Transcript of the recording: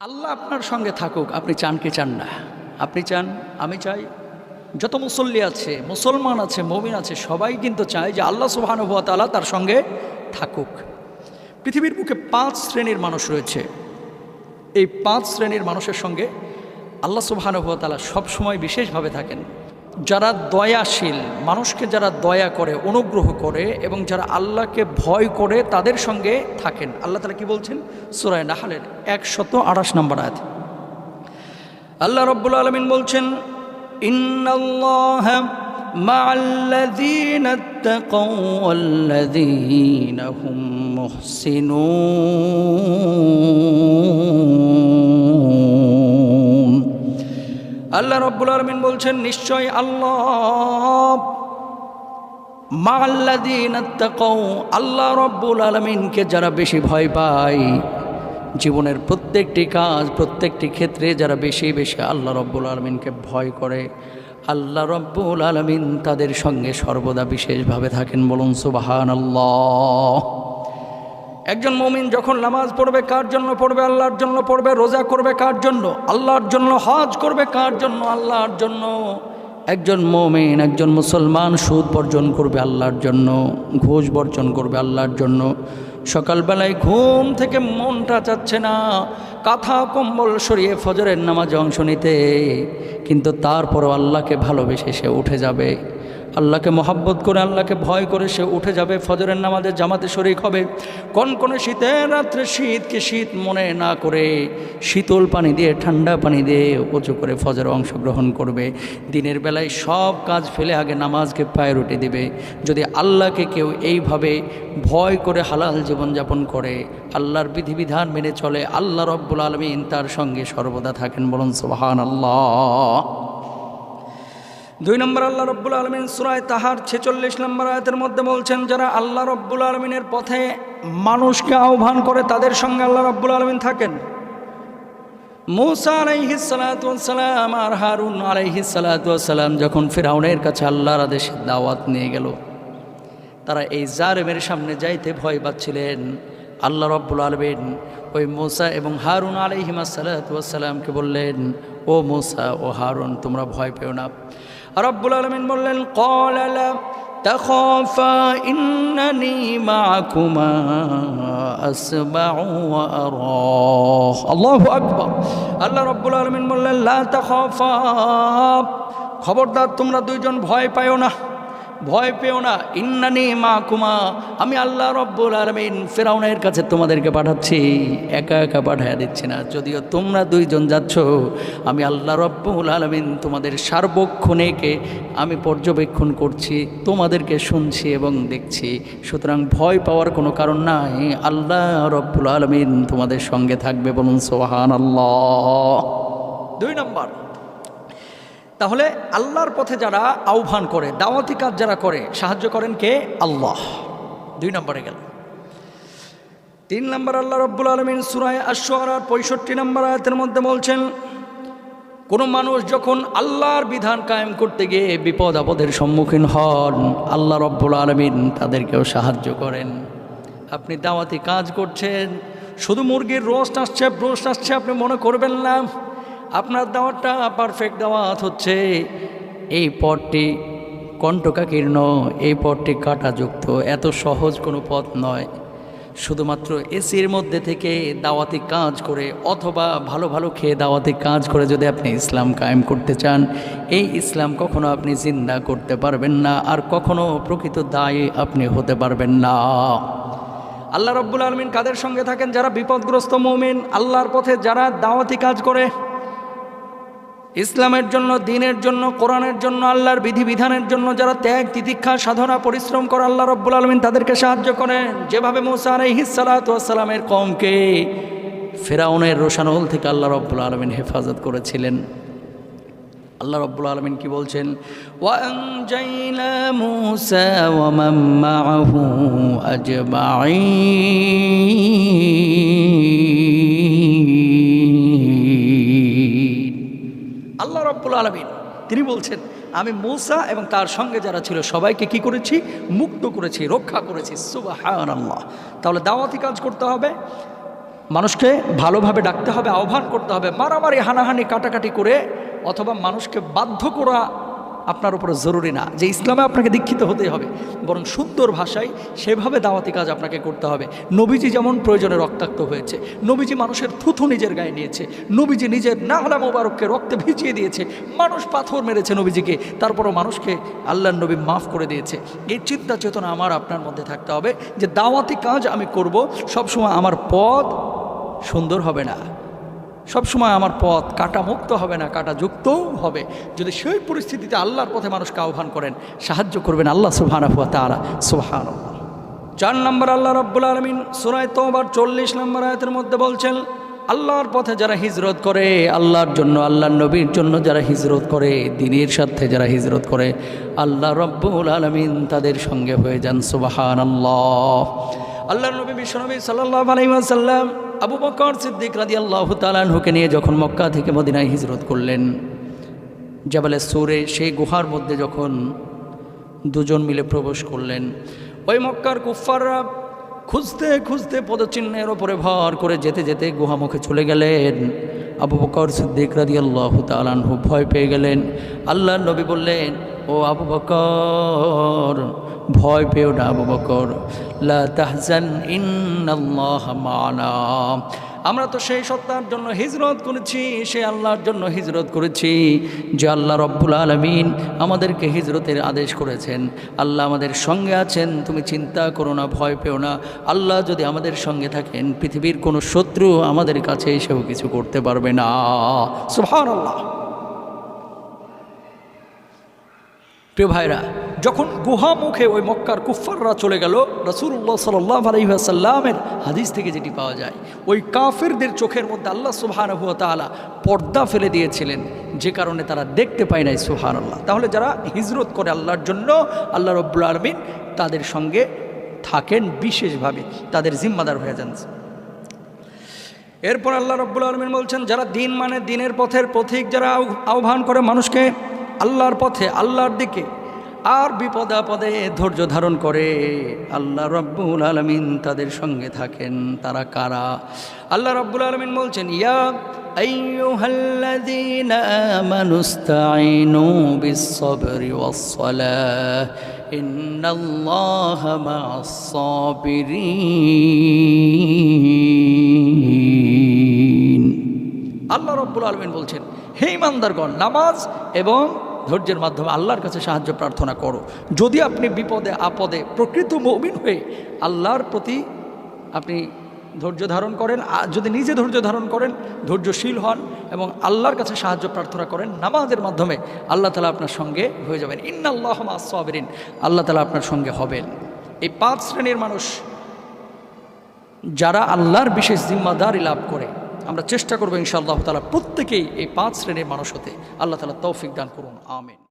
আল্লাহ আপনার সঙ্গে থাকুক, আপনি চান কি চান না। আপনি চান, আমি চাই। যত মুসল্লি আছে, মুসলমান আছে, মমিন আছে, সবাই কিন্তু চায় যে আল্লাহ সুবাহানুভাতালা তার সঙ্গে থাকুক। পৃথিবীর বুকে পাঁচ শ্রেণির মানুষ রয়েছে। এই পাঁচ শ্রেণির মানুষের সঙ্গে আল্লাহ সুবাহানুভাতালা সবসময় বিশেষভাবে থাকেন। যারা দয়াশীল মানুষকে যারা দয়া করে অনুগ্রহ করে এবং যারা আল্লাহকে ভয় করে তাদের সঙ্গে থাকেন আল্লাহ তালা কি বলছেন সুরায় নাহালের একশত আঠাশ নম্বর আয়াত আল্লাহ রব্বুল আলমিন বলছেন ইন্নাল্লাহ مع الذين اتقوا والذين هم محسنون আল্লাহ রব্বুল আলমিন বলছেন, নিশ্চয় আল্লাহ আল্লাহ রব্বুল আলমিনকে যারা বেশি ভয় পায়, জীবনের প্রত্যেকটি কাজ, প্রত্যেকটি ক্ষেত্রে যারা বেশি বেশি আল্লাহ রব্বুল আলমিনকে ভয় করে, আল্লাহ রব্বুল আলমিন তাদের সঙ্গে সর্বদা বিশেষভাবে থাকেন বলুন সুবাহান আল্লাহ একজন মমিন যখন নামাজ পড়বে কার জন্য পড়বে? আল্লাহর জন্য পড়বে? রোজা করবে কার জন্য? আল্লাহর জন্য, হজ করবে কার জন্য? আল্লাহর জন্য। একজন মমিন, একজন মুসলমান সুদ বর্জন করবে আল্লাহর জন্য, ঘুষ বর্জন করবে আল্লাহর জন্য। সকালবেলায় ঘুম থেকে মনটা চাচ্ছে না। কাঁথা কম্বল সরিয়ে ফজরের নামাজে অংশ নিতে। কিন্তু তারপরও আল্লাহকে ভালোবেসে সে উঠে যাবে। আল্লাহকে মহাব্বত করে, আল্লাহকে ভয় করে সে উঠে যাবে। ফজরের নামাজে জামাতে শরিক হবে। কোন কোন শীতের রাত্রে শীতকে শীত মনে না করে শীতল পানি দিয়ে, ঠান্ডা পানি দিয়ে উঁচু করে ফজরে অংশগ্রহণ করবে। দিনের বেলায় সব কাজ ফেলে আগে নামাজকে প্রায়োরিটি দেবে। যদি আল্লাহকে কেউ এইভাবে ভয় করে হালাল জীবনযাপন করে, আল্লাহর বিধিবিধান মেনে চলে, আল্লাহ রব্বুল আলমিন তার সঙ্গে সর্বদা থাকেন বলুন সুবাহান আল্লাহ দুই নম্বর আল্লাহ রব্বুল আলমিন সুরায় তাহার ছেচল্লিশ নম্বর আয়তের মধ্যে বলছেন, যারা আল্লাহ রব্বুল আলমিনের পথে মানুষকে আহ্বান করে তাদের সঙ্গে আল্লাহ রব্বুল আলমিন থাকেন। মৌসা আলাইহিসালাম আর হারুন আলাইহিসালাম যখন ফেরাউনের কাছে আল্লাহর আদেশে দাওয়াত নিয়ে গেল, তারা এই জারেমের সামনে যাইতে ভয় পাচ্ছিলেন। আল্লাহ রব্বুল আলমিন ওই মোসা এবং হারুন আলহিমা সালাতামকে বললেন, ও মোসা, ও হারুন, তোমরা ভয় পেও না। রব্বুল আলমিন বললেন কল আলা তখফা ইন্নানি মাকুমা আসমাউ ওয়া আরা আল্লাহু আকবার। আল্লাহ রাব্বুল বললেন, লা তখফা, খবরদার, তোমরা দুইজন ভয় পাও না। ভয় পেও না। ইন্নানি মা কুমা আমি আল্লাহ রব্বুল আলমিন ফেরাউনের কাছে তোমাদেরকে পাঠাচ্ছি। একা একা পাঠাইয়া দিচ্ছি না। যদিও তোমরা দুইজন যাচ্ছ, আমি আল্লাহ রব্বুল আলমিন তোমাদের সার্বক্ষণেকে আমি পর্যবেক্ষণ করছি, তোমাদেরকে শুনছি এবং দেখছি। সুতরাং ভয় পাওয়ার কোনো কারণ নাই। আল্লাহ রব্বুল আলমিন তোমাদের সঙ্গে থাকবে বলুন সোহান আল্লাহ দুই নম্বর। তাহলে আল্লাহর পথে যারা আহ্বান করে, দাওয়াতি কাজ যারা করে, সাহায্য করেন কে? আল্লাহ। দুই নম্বরে গেল। তিন নম্বর আল্লাহ রব্বুল আলমিন সুরায় আশোয়ার পঁয়ষট্টি নম্বর আয়তের মধ্যে বলছেন, কোনো মানুষ যখন আল্লাহর বিধান কায়েম করতে গিয়ে বিপদ আপদের সম্মুখীন হন, আল্লাহ রব্বুল আলমিন তাদেরকেও সাহায্য করেন। আপনি দাওয়াতি কাজ করছেন, শুধু মুরগির রোস্ট আসছে, ব্রোস্ট আসছে, আপনি মনে করবেন না আপনার দাওয়াতটা পারফেক্ট দাওয়াত হচ্ছে, এই পথটি কণ্ঠকাকীর্ণ, এই পথটি কাটাযুক্ত, এত সহজ কোনো পথ নয়। শুধুমাত্র এসির মধ্যে থেকে দাওয়াতি কাজ করে অথবা ভালো ভালো খেয়ে দাওয়াতি কাজ করে যদি আপনি ইসলাম কায়েম করতে চান, এই ইসলাম কখনো আপনি জিন্দা করতে পারবেন না আর কখনো প্রকৃত দায়ী আপনি হতে পারবেন না। আল্লাহ রব্বুল আলমিন কাদের সঙ্গে থাকেন? যারা বিপদগ্রস্ত মৌমিন, আল্লাহর পথে যারা দাওয়াতি কাজ করে ইসলামের জন্য, দিনের জন্য, কোরআনের জন্য, আল্লাহর বিধিবিধানের জন্য যারা ত্যাগ, তিতিক্ষা, সাধনা, পরিশ্রম করে আল্লাহ রব্বুল আলমিন তাদেরকে সাহায্য করেন। যেভাবে মোসা আলাইহিসালাতামের কমকে ফেরাউনের রোশানল থেকে আল্লাহ রব্বুল আলমিন হেফাজত করেছিলেন। আল্লাহ রব্বুল আলমিন কি বলছেন? ওয়াংজাইনা আলমিন। তিনি বলছেন, আমি মৌসা এবং তার সঙ্গে যারা ছিল, সবাইকে কি করেছি? মুক্ত করেছি, রক্ষা করেছি। সুবাহ তাহলে দাওয়াতি কাজ করতে হবে। মানুষকে ভালোভাবে ডাকতে হবে, আহ্বান করতে হবে। মারামারি, হানাহানি, কাটাকাটি করে অথবা মানুষকে বাধ্য করা আপনার উপরে জরুরি না। যে ইসলামে আপনাকে দীক্ষিত হতেই হবে, বরং সুন্দর ভাষায় সেভাবে দাওয়াতি কাজ আপনাকে করতে হবে। নবীজি যেমন প্রয়োজনে রক্তাক্ত হয়েছে, নবীজি মানুষের থুথু নিজের গায়ে নিয়েছে, নবীজি নিজের নাহলা মোবারককে রক্তে ভিজিয়ে দিয়েছে, মানুষ পাথর মেরেছে নবীজিকে, তারপরও মানুষকে আল্লাহ নবী মাফ করে দিয়েছে। এই চিন্তা চেতনা আমার আপনার মধ্যে থাকতে হবে যে দাওয়াতি কাজ আমি করব, সবসময় আমার পথ সুন্দর হবে না। সবসময় আমার পথ কাটা মুক্ত হবে না কাটা যুক্তও হবে। যদি সেই পরিস্থিতিতে আল্লাহর পথে মানুষকে আহ্বান করেন, সাহায্য করবেন আল্লাহ সুবহানাহু ওয়া তাআলা। সুবহান চার নম্বর আল্লাহ রব্বুল আলমিন সুরায় তোবার চল্লিশ নম্বর আয়াতের মধ্যে বলছেন, আল্লাহর পথে যারা হিজরত করে, আল্লাহর জন্য, আল্লাহর নবীর জন্য যারা হিজরত করে, দিনের সাথে যারা হিজরত করে, আল্লাহ রব্বুল আলমিন তাদের সঙ্গে হয়ে যান সুবাহান আল্লাহ আল্লাহ নবী বিশ্বনবী সাল্লাহ আলাইসাল্লাম আবু বকর সিদ্দিক রাজি আল্লাহ তালানহুকে নিয়ে যখন মক্কা থেকে মদিনায় হিজরত করলেন জাবালে সুরে সেই গুহার মধ্যে যখন দুজন মিলে প্রবেশ করলেন, ওই মক্কার কুফাররা খুঁজতে খুঁজতে পদচিহ্নের ওপরে ভর করে যেতে যেতে গুহামুখে চলে গেলেন। আবু বকর সিদ্দিক রাজি আল্লাহ তালানহু ভয় পেয়ে গেলেন। আল্লাহ নবী বললেন, ও আবু বকর, ভয় পেও না আবু বকর। লা তাহজান ইন্নাল্লাহ মানা। আমরা তো সেই সত্তার জন্য হিজরত করেছি সে আল্লাহর জন্য হিজরত করেছি। যে আল্লাহ রব্বুল আলমিন আমাদেরকে হিজরতের আদেশ করেছেন। আল্লাহ আমাদের সঙ্গে আছেন, তুমি চিন্তা করো না, ভয় পেও না। আল্লাহ যদি আমাদের সঙ্গে থাকেন, পৃথিবীর কোনো শত্রু আমাদের কাছে এসেও কিছু করতে পারবে না। সুহান আল্লাহ প্রিয় ভাইরা যখন গুহা মুখে ওই মক্কার কুফাররা চলে গেল রসুল্লাহ সাল্লাহ আলহিহাসাল্লামের হাদিস থেকে যেটি পাওয়া যায়, ওই কাফেরদের চোখের মধ্যে আল্লাহ সুবহান তালা পর্দা ফেলে দিয়েছিলেন, যে কারণে তারা দেখতে পায় নাই সুহান আল্লাহ তাহলে যারা হিজরত করে আল্লাহর জন্য, আল্লাহ রব্বুল আলমিন তাদের সঙ্গে থাকেন বিশেষভাবে, তাদের জিম্মাদার হয়ে যান। এরপর আল্লাহ রব্বুল আলমিন বলছেন, যারা দিন মানে দিনের পথের পথিক যারা আহ্বান করে মানুষকে, আল্লাহর পথে, আল্লাহর দিকে আর বিপদ আপদে ধৈর্য ধারণ করে আল্লাহ রব্বুল আলমিন তাদের সঙ্গে থাকেন তারা কারা আল্লাহ রব্বুল আলমিন বলছেন ইয়া أيها الذين آمنوا استعينوا بالصبر والصلاة إن الله مع الصابرين আল্লাহ রব্বুল আলমিন বলছেন হে ইমানদারগণ নামাজ এবং ধৈর্যের মাধ্যমে আল্লাহর কাছে সাহায্য প্রার্থনা করো। যদি আপনি বিপদে, আপদে প্রকৃত মৌমিন হয়ে আল্লাহর প্রতি আপনি ধৈর্য ধারণ করেন যদি নিজে ধৈর্য ধারণ করেন, ধৈর্যশীল হন এবং আল্লাহর কাছে সাহায্য প্রার্থনা করেন, নামাজের মাধ্যমে আল্লাহ তালা আপনার সঙ্গে হয়ে যাবেন। ইন্নাল্লাহ আসবেরিন আল্লাহ তালা আপনার সঙ্গে হবেন। এই পাঁচ শ্রেণির মানুষ যারা আল্লাহর বিশেষ জিম্মাদারি লাভ করে আমরা চেষ্টা করব ইনশাআল্লাহ তালা প্রত্যেকেই এই পাঁচ শ্রেণির মানুষ হতে। আল্লাহ তালা তৌফিক দান করুন, আমিন।